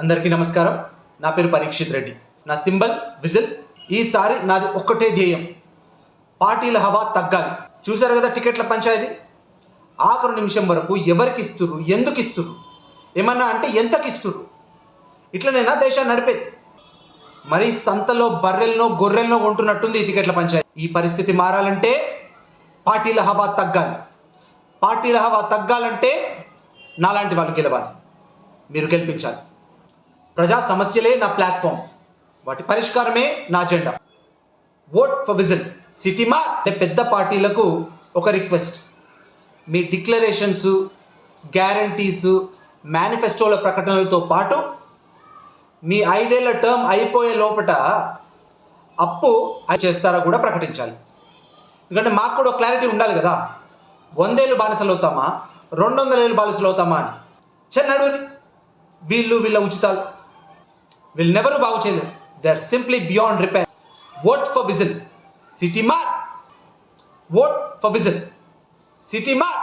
అందరికీ నమస్కారం. నా పేరు పరీక్షిత్ రెడ్డి. నా సింబల్ విజిల్. ఈసారి నాది ఒక్కటే ధ్యేయం. పార్టీల హవా తగ్గాలి. చూశారు కదా టికెట్ల పంచాయతీ? ఆఖరు నిమిషం వరకు ఎవరికి ఇస్తురు ఎందుకు ఇస్తుర్రు ఏమన్నా అంటే ఎంతకి ఇస్తురు ఇట్లనైనా దేశాన్ని నడిపేది? మరి సంతలో బర్రెలనో గొర్రెలనో కొంటున్నట్టుంది ఈ టికెట్ల పంచాయతీ. ఈ పరిస్థితి మారాలంటే పార్టీల హవా తగ్గాలి. పార్టీల హవా తగ్గాలంటే నాలాంటి వాళ్ళు గెలవాలి. మీరు గెలిపించాలి. ప్రజా సమస్యలే నా ప్లాట్ఫామ్. వాటి పరిష్కారమే నా agenda. Vote for whistle city మా అంటే పెద్ద పార్టీలకు ఒక రిక్వెస్ట్. మీ డిక్లరేషన్స్ గ్యారంటీస్ మేనిఫెస్టోల ప్రకటనలతో పాటు మీ ఐదేళ్ళ టర్మ్ అయిపోయే లోపట అప్పు అది చేస్తారా కూడా ప్రకటించాలి. ఎందుకంటే మాకు కూడా క్లారిటీ ఉండాలి కదా. వందేళ్ళు బానిసలు అవుతామా? రెండు వందల ఏళ్ళు బానిసలు అవుతామా అని. చెన్నడు వీళ్ళు వీళ్ళ ఉచితాలు. will never vouch in. They're simply beyond repair. Vote for Vision. City Mark. Vote for Vision. City Mark.